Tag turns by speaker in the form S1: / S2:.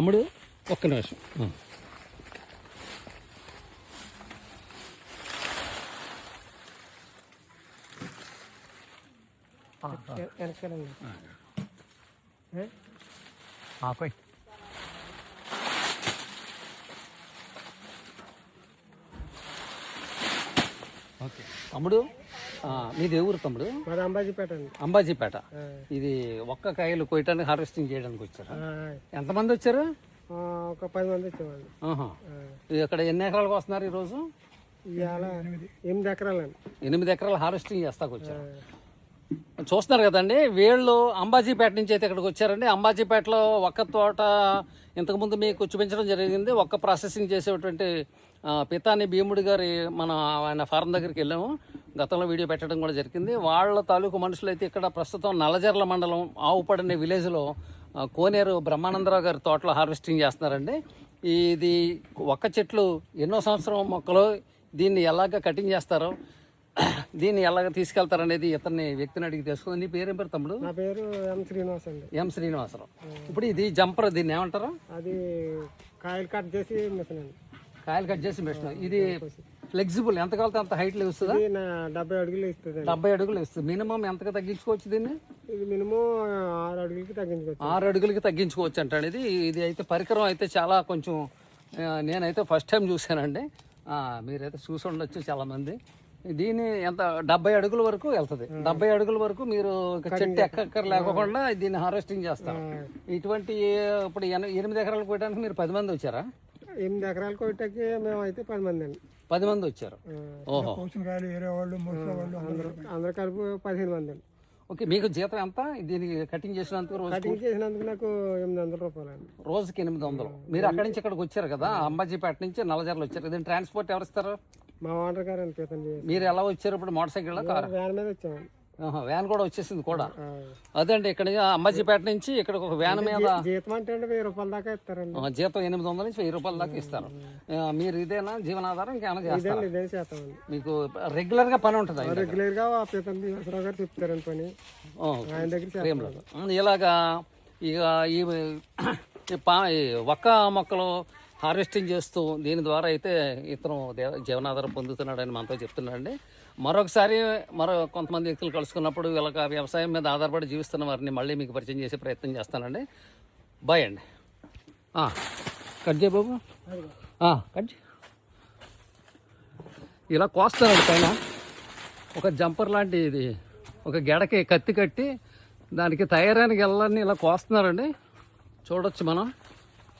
S1: తమ్ముడు ఒక్క నిమిషం
S2: వెనకాలండి
S1: ఆకోయ్ ఓకే తమ్ముడు ఆ, మీది ఏ ఊరు తమ్ముడు?
S2: అంబాజీపేట అండి.
S1: అంబాజీపేట. ఇది ఒక్క కాయలు కొయ్యటానికి హార్వెస్టింగ్ చేయడానికి వచ్చారా?
S2: ఆ,
S1: ఎంతమంది వచ్చారు?
S2: ఆ, ఒక పది మంది వచ్చేవాళ్ళు.
S1: ఇక్కడ ఎన్ని ఎకరాలకు వస్తున్నారు ఈరోజు?
S2: ఎనిమిది. ఎకరాలండి.
S1: ఎనిమిది ఎకరాలు హార్వెస్టింగ్ చేస్తాకు వచ్చారు. చూస్తున్నారు కదండి వీళ్ళు అంబాజీపేట నుంచి అయితే ఇక్కడికి వచ్చారండి. అంబాజీపేటలో ఒక్క తోట ఇంతకుముందు మీకు చూపించడం జరిగింది. ఒక్క ప్రాసెసింగ్ చేసేటువంటి ఆ, పితాని భీముడి గారి మన ఆయన ఫారం దగ్గరికి వెళ్ళాము. గతంలో వీడియో పెట్టడం కూడా జరిగింది. వాళ్ళ తాలూకు మనుషులు అయితే ఇక్కడ ప్రస్తుతం నల్లజర్ల మండలం ఆవుపడనే విలేజ్లో కోనేరు బ్రహ్మానందరావు గారి తోటలో హార్వెస్టింగ్ చేస్తున్నారండి. ఇది ఒక్క చెట్లు ఎన్నో సంవత్సరం మొక్కలు దీన్ని ఎలాగ కటింగ్ చేస్తారో దీన్ని ఎలాగ తీసుకెళ్తారనేది ఇతన్ని వ్యక్తిని అడిగి తెలుసుకుంది. నీ పేరేం పేరు తమ్ముడు?
S2: నా పేరు ఎం శ్రీనివాస్ అండి.
S1: ఎం శ్రీనివాసరావు. ఇప్పుడు ఇది జంపర్ దీన్ని ఏమంటారు?
S2: అది కాయలు కట్ చేసి మిషన్ అండి.
S1: కాయలు కట్ చేసి మెషిన్. ఇది ఫ్లెక్సిబుల్. ఎంత కావాలంటే అంత హైట్ ఇస్తుందా?
S2: ఇది నా డెబ్బై అడుగులు ఇస్తుంది
S1: డెబ్బై అడుగులు ఇస్తుంది. మినిమం ఎంతగా తగ్గించుకోవచ్చు దీన్ని?
S2: ఇది మినిమం ఆరు అడుగులకి తగ్గించుకోవచ్చు.
S1: ఆరు అడుగులకి తగ్గించుకోవచ్చు అంటాడు ఇది ఇది అయితే పరికరం అయితే చాలా కొంచెం నేనైతే ఫస్ట్ టైం చూశానండి. ఆ, మీరైతే చూసి ఉండొచ్చు చాలా మంది దీని ఎంత డెబ్బై అడుగుల వరకు వెళ్తుంది. డెబ్బై అడుగుల వరకు మీరు చెట్టు ఎక్కక్కర లేకుండా దీన్ని హార్వెస్టింగ్ చేస్తారు. ఇటువంటి ఇప్పుడు ఎన- ఎనిమిది ఎకరాలు పోయడానికి మీరు పది మంది వచ్చారా?
S2: ఎనిమిది ఎకరాలు కొట్టకి మేము అయితే పది మంది అండి.
S1: పది మంది వచ్చారు.
S2: అందరూ అందరూ కలిపి. పదిహేను మంది అండి.
S1: ఓకే మీకు జీతం ఎంత? దీనికి కటింగ్ చేసినందుకు రోజు
S2: కటింగ్ చేసినందుకు నాకు ఎనిమిది వందల రూపాయలు అండి.
S1: రోజుకి ఎనిమిది వందలు. మీరు అక్కడి నుంచి ఇక్కడికి వచ్చారు కదా అంబాజీపేట నుంచి నల్లజర్లు వచ్చారు. దీని ట్రాన్స్పోర్ట్ ఎవరు ఇస్తారు
S2: మా ఓనర్ గారు చేసి
S1: మీరు ఎలా వచ్చారు ఇప్పుడు మోటార్ సైకిల్ కార్?
S2: వ్యాన్ మీద వచ్చామండి.
S1: వ్యాన్ కూడా వచ్చేసింది కూడా.
S2: ఆ,
S1: అదండి ఇక్కడ అంబాజీపేట నుంచి ఇక్కడ ఒక వ్యాన్ మీద
S2: జీతం అంటే అండి వెయ్యి రూపాయల దాకా ఇస్తారండి.
S1: జీతం ఎనిమిది వందల నుంచి వెయ్యి రూపాయల దాకా ఇస్తారు. మీరు ఇదేనా జీవనాధారం ఇంకేమైనా చేస్తారు?
S2: ఇదే చేస్తామండి.
S1: మీకు రెగ్యులర్గా పని ఉంటుంది.
S2: రెగ్యులర్గా శ్రీనివాసరావు గారు చెప్తారండి పని. ఆయన దగ్గర
S1: ఇలాగా ఇక ఈ ఈ పా ఈ ఒక్క మొక్కలు హార్వెస్టింగ్ చేస్తూ దీని ద్వారా అయితే ఇతను జీవనాధారం పొందుతున్నాడని మనతో చెప్తున్నాడండి. మరొకసారి మరో కొంతమంది వ్యక్తులు కలుసుకున్నప్పుడు వీళ్ళకి వ్యవసాయం మీద ఆధారపడి జీవిస్తున్న వారిని మళ్ళీ మీకు పరిచయం చేసే ప్రయత్నం చేస్తానండి. బాయ్ అండి. కట్ చేయ బాబు. కట్ ఇలా కోస్తానండి పైన. ఒక జంపర్ లాంటి ఇది. ఒక గెడకి కత్తి కట్టి దానికి తయారైన గెల్లని ఇలా కోస్తున్నారండి. చూడొచ్చు మనం.